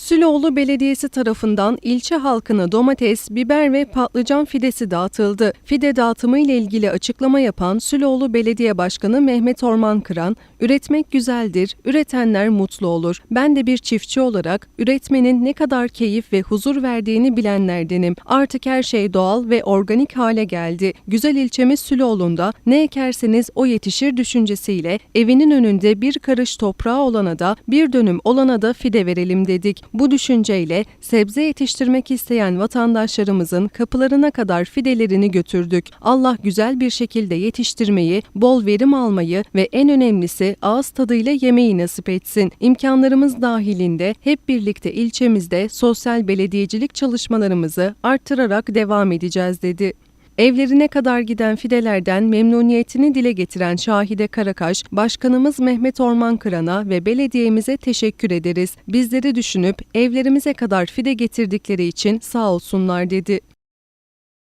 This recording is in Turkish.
Süloğlu Belediyesi tarafından ilçe halkına domates, biber ve patlıcan fidesi dağıtıldı. Fide dağıtımı ile ilgili açıklama yapan Süloğlu Belediye Başkanı Mehmet Orman Kıran, "Üretmek güzeldir, üretenler mutlu olur. Ben de bir çiftçi olarak üretmenin ne kadar keyif ve huzur verdiğini bilenlerdenim. Artık her şey doğal ve organik hale geldi. Güzel ilçemiz Süloğlu'nda ne ekerseniz o yetişir düşüncesiyle evinin önünde bir karış toprağı olana da bir dönüm olana da fide verelim dedik. Bu düşünceyle sebze yetiştirmek isteyen vatandaşlarımızın kapılarına kadar fidelerini götürdük. Allah güzel bir şekilde yetiştirmeyi, bol verim almayı ve en önemlisi ağız tadıyla yemeyi nasip etsin. İmkanlarımız dahilinde hep birlikte ilçemizde sosyal belediyecilik çalışmalarımızı arttırarak devam edeceğiz dedi. Evlerine kadar giden fidelerden memnuniyetini dile getiren Şahide Karakaş, Başkanımız Mehmet Orman Kıran'a ve belediyemize teşekkür ederiz. Bizleri düşünüp evlerimize kadar fide getirdikleri için sağ olsunlar dedi.